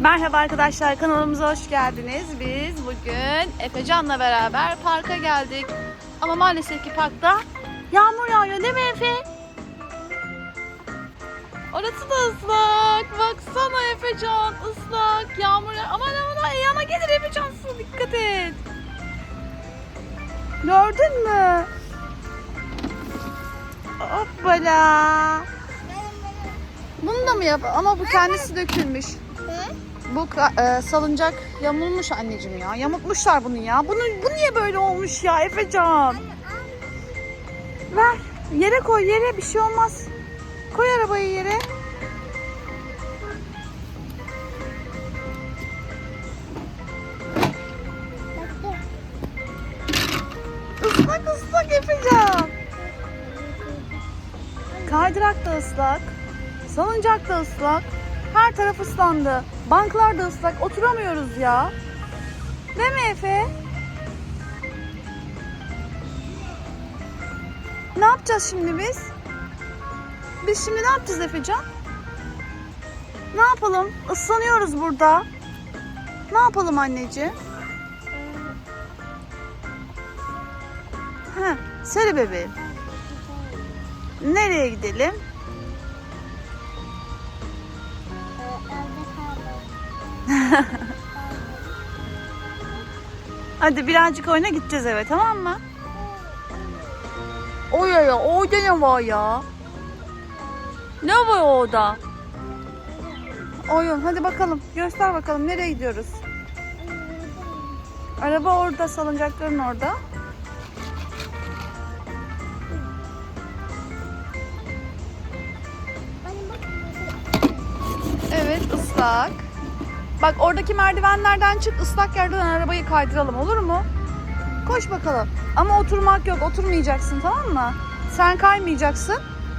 Merhaba arkadaşlar kanalımıza hoş geldiniz. Biz bugün Efecan'la beraber parka geldik. Ama maalesef ki parkta yağmur yağıyor değil mi Efe? Orası da ıslak. Baksana Efecan ıslak. Yağmur yağ- Aman aman ayağına gelir Efecan su dikkat et. Gördün mü? Hoppala. Bunu da mı yap? Ama bu kendisi dökülmüş. Bu e, salıncak yamulmuş anneciğim ya. Yamutmuşlar bunu ya. Bunu bu niye böyle olmuş ya Efecan? Ver. Yere koy yere bir şey olmaz. Koy arabayı yere. Islak ıslak Efecan. Kaydırak da ıslak. Salıncak da ıslak. Her taraf ıslandı. Banklar da ıslak. Oturamıyoruz ya. Değil mi Efe? Ne yapacağız şimdi biz? Biz şimdi ne yapacağız Efecan? Ne yapalım? Islanıyoruz burada. Ne yapalım anneciğim? Heh, söyle bebeğim. Nereye gidelim? Hadi birazcık oyuna gideceğiz eve tamam mı? Oy ya orada ne var ya? Ne var orada? Oyun hadi bakalım göster bakalım nereye gidiyoruz? Araba orada salıncakların orada. Evet ıslak. Bak oradaki merdivenlerden çık ıslak yerden arabayı kaydıralım olur mu? Koş bakalım. Ama oturmak yok oturmayacaksın tamam mı? Sen kaymayacaksın.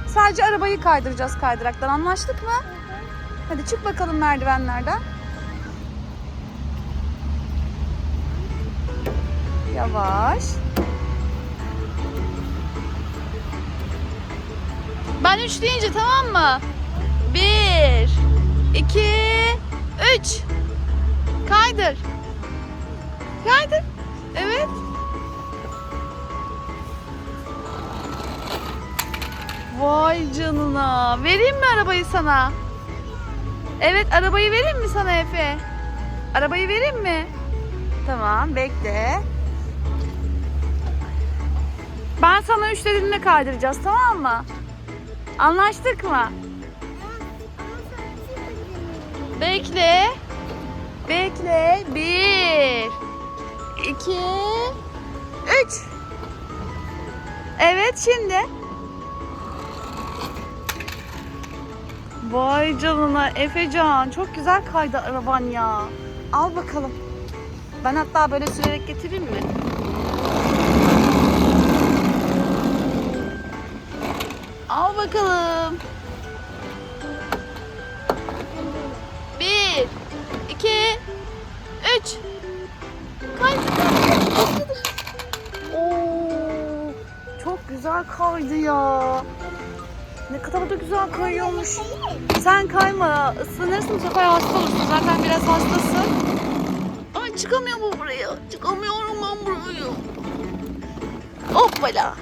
Sadece arabayı kaydıracağız kaydıraktan anlaştık mı? Hadi çık bakalım merdivenlerden. Yavaş. Ben üç deyince tamam mı? Bir, iki, üç. Kaydır. Kaydır. Evet. Vay canına. Vereyim mi arabayı sana? Evet arabayı vereyim mi sana Efe? Arabayı vereyim mi? Tamam bekle. Ben sana üç dediğimde kaydıracağız tamam mı? Anlaştık mı? Bekle. Bekle. Bir. iki, Üç. Evet şimdi. Vay canına Efecan. Çok güzel kaydı araban ya. Al bakalım. Ben hatta böyle sürerek getireyim mi? Al bakalım. İki, üç. Kaydı. Oo, çok güzel kaydı ya. Ne kadar da güzel kayıyormuş. Sen kayma. Islanırsın bu sefer hasta olursun. Zaten biraz hastasın. Ay çıkamıyor bu buraya. Çıkamıyorum ben buraya. Hoppala.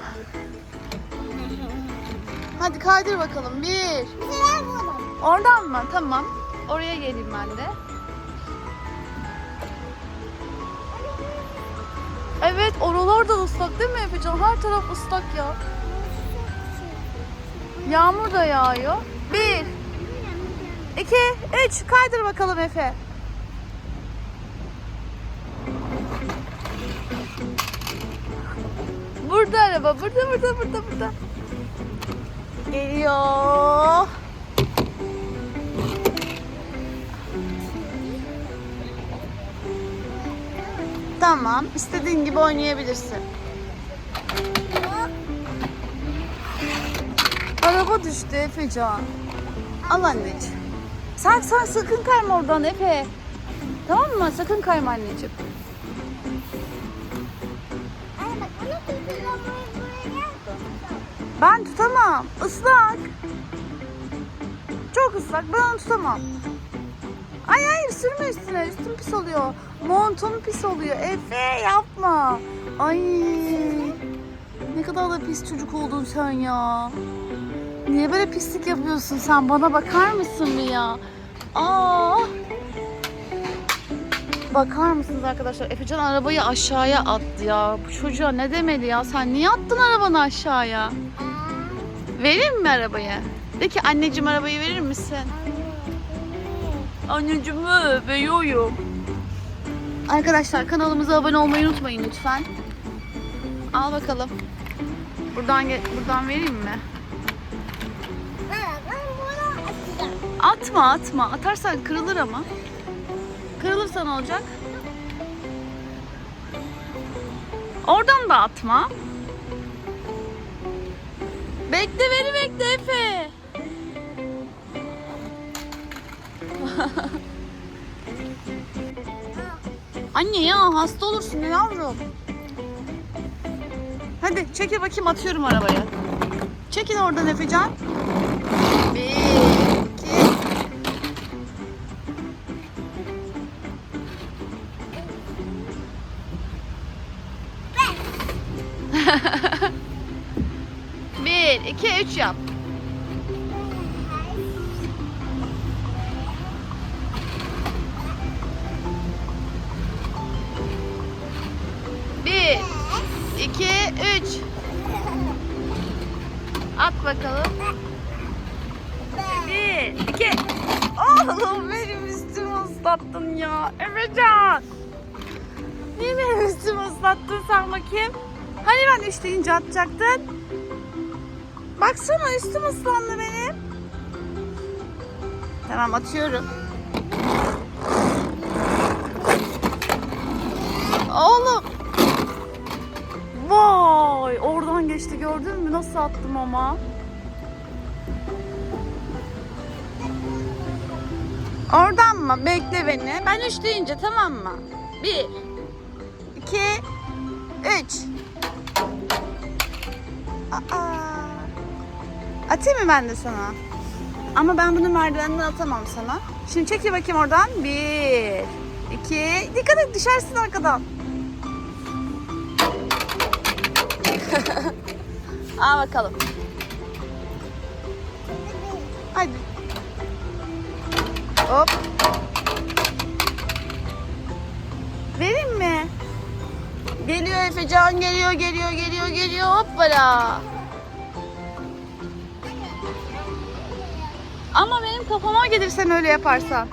Hadi kaydır bakalım. Bir. Oradan mı? Tamam. Oraya geleyim ben de. Evet oralar da ıslak değil mi Efecan? Her taraf ıslak ya. Yağmur da yağıyor. Bir, iki, üç. Kaydır bakalım Efe. Burada araba. Burada, burada, burada, burada. Geliyor. Tamam. istediğin gibi oynayabilirsin. Araba düştü Efecan. Al anneciğim. Sen, sen sakın kayma oradan Efe. Tamam mı? Sakın kayma anneciğim. Ben tutamam. Islak. Çok ıslak. Ben onu tutamam. Ay hayır sürme üstüne. Üstün pis oluyor. Montun pis oluyor. Efe yapma. Ay. Ne kadar da pis çocuk oldun sen ya. Niye böyle pislik yapıyorsun sen? Bana bakar mısın bir ya? Aa. Bakar mısınız arkadaşlar? Efecan arabayı aşağıya attı ya. Bu çocuğa ne demedi ya? Sen niye attın arabanı aşağıya? Vereyim mi arabayı? De ki anneciğim arabayı verir misin? Anneciğim veriyorum. Arkadaşlar kanalımıza abone olmayı unutmayın lütfen. Al bakalım. Buradan buradan vereyim mi? Atma atma. Atarsan kırılır ama. Kırılırsa ne olacak? Oradan da atma. Bekle beni bekle Efe. Anne ya hasta olursun ya yavrum. Hadi çekil bakayım atıyorum arabayı. Çekil oradan Efecan. Bir, iki, Bir, iki, üç yap. İki, üç. At bakalım. Bir, iki. Oğlum benim üstümü ıslattın ya. Efecan. Niye benim üstümü ıslattın sen bakayım? Hani ben üç deyince atacaktın? Baksana üstüm ıslandı benim. Tamam atıyorum. Oğlum. Vay oradan geçti gördün mü nasıl attım ama. Oradan mı? Bekle beni. Ben üç deyince tamam mı? Bir, iki, üç. Aa. Atayım mı ben de sana? Ama ben bunu merdivenden atamam sana. Şimdi çekil bakayım oradan. Bir, iki. Dikkat et düşersin arkadan. Al bakalım. Hadi. Hop. Vereyim mi? Geliyor Efecan geliyor geliyor geliyor geliyor hoppala. Ama benim kafama gelir sen öyle yaparsan.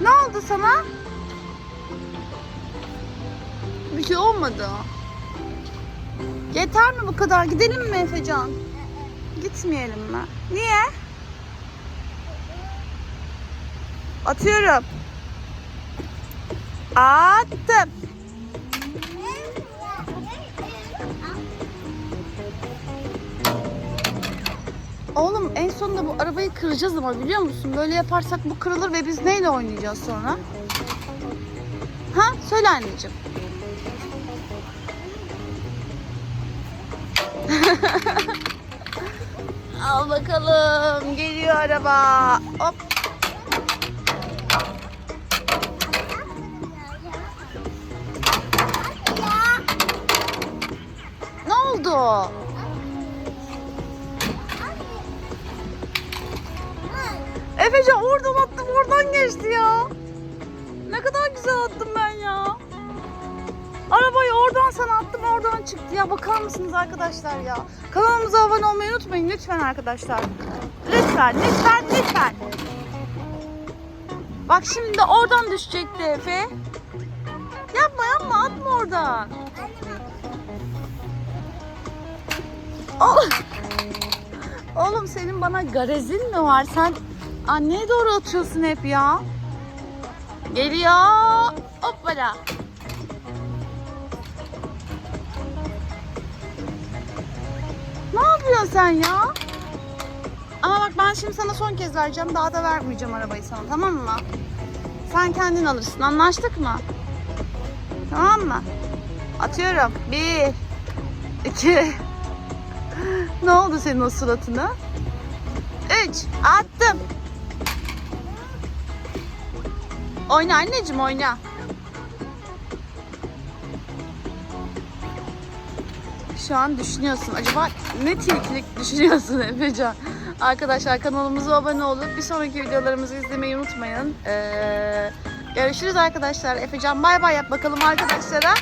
Ne oldu sana? Bir şey olmadı. Yeter mi bu kadar? Gidelim mi Efecan? Gitmeyelim mi? Niye? Atıyorum. Attım. Oğlum en sonunda bu arabayı kıracağız ama biliyor musun? Böyle yaparsak bu kırılır ve biz neyle oynayacağız sonra? Ha? Söyle anneciğim. Al bakalım. Geliyor araba. Hop. Ne oldu? Efecan oradan attım oradan geçti ya. Ne kadar güzel attım ben ya. Arabayı oradan sana attım oradan çıktı ya. Bakar mısınız arkadaşlar ya? Kanalımıza abone olmayı unutmayın lütfen arkadaşlar. Lütfen lütfen lütfen. Bak şimdi de oradan düşecekti Efe. Yapma yapma atma oradan. Oğlum, oğlum senin bana garezin mi var? Sen anneye doğru atıyorsun hep ya. Geliyor. Hoppala. Ne yapıyorsun sen ya? Ama bak ben şimdi sana son kez vereceğim. Daha da vermeyeceğim arabayı sana tamam mı? Sen kendin alırsın. Anlaştık mı? Tamam mı? Atıyorum. Bir, iki, Ne oldu senin o suratına? Üç. Attım. Oyna anneciğim oyna. Şu an düşünüyorsun. Acaba ne tilkilik düşünüyorsun Efecan? Arkadaşlar kanalımıza abone olup bir sonraki videolarımızı izlemeyi unutmayın. Ee, görüşürüz arkadaşlar. Efecan bay bay yap bakalım arkadaşlara.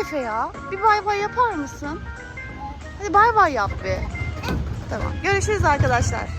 Efe ya bir bay bay yapar mısın? Hadi bay bay yap bir. Tamam. Görüşürüz arkadaşlar.